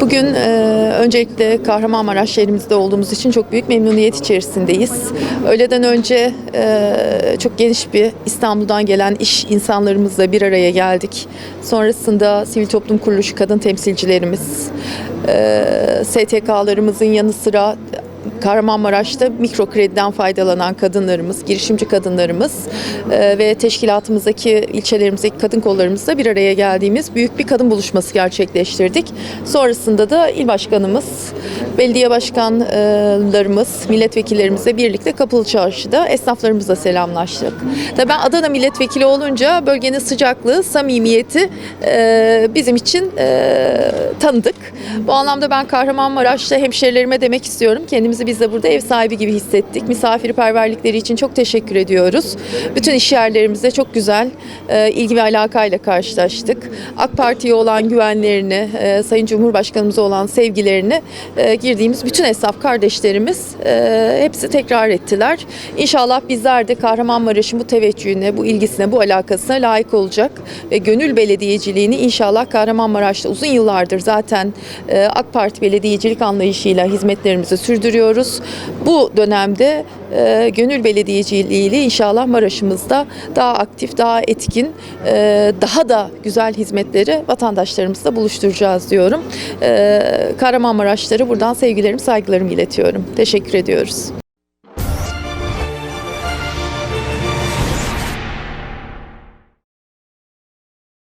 Bugün e, öncelikle Kahramanmaraş şehrimizde olduğumuz için çok büyük memnuniyet içerisindeyiz. Öğleden önce e, çok geniş bir İstanbul'dan gelen iş insanlarımızla bir araya geldik. Sonrasında sivil toplum kuruluşu kadın temsilcilerimiz, e, STK'larımızın yanı sıra Kahramanmaraş'ta mikro krediden faydalanan kadınlarımız, girişimci kadınlarımız e, ve teşkilatımızdaki ilçelerimizdeki kadın kollarımızla bir araya geldiğimiz büyük bir kadın buluşması gerçekleştirdik. Sonrasında da il başkanımız, belediye başkanlarımız, milletvekillerimizle birlikte Kapalı Çarşı'da esnaflarımızla selamlaştık. Tabii ben Adana milletvekili olunca bölgenin sıcaklığı, samimiyeti e, bizim için e, tanıdık. Bu anlamda ben Kahramanmaraş'ta hemşerilerime demek istiyorum. Kendimizi biz de burada ev sahibi gibi hissettik. Misafirperverlikleri için çok teşekkür ediyoruz. Bütün iş yerlerimizde çok güzel e, ilgi ve alakayla karşılaştık. AK Parti'ye olan güvenlerini, e, Sayın Cumhurbaşkanımıza olan sevgilerini e, girdiğimiz bütün esnaf kardeşlerimiz e, hepsi tekrar ettiler. İnşallah bizler de Kahramanmaraş'ın bu teveccühüne, bu ilgisine, bu alakasına layık olacak ve gönül belediyeciliğini inşallah Kahramanmaraş'ta uzun yıllardır zaten e, AK Parti belediyecilik anlayışıyla hizmetlerimizi sürdürüyoruz. Bu dönemde e, gönül belediyeciliğiyle inşallah Maraş'ımızda daha aktif, daha etkin, e, daha da güzel hizmetleri vatandaşlarımızla buluşturacağız diyorum. E, Kahramanmaraşları buradan sevgilerimi, saygılarımı iletiyorum. Teşekkür ediyoruz.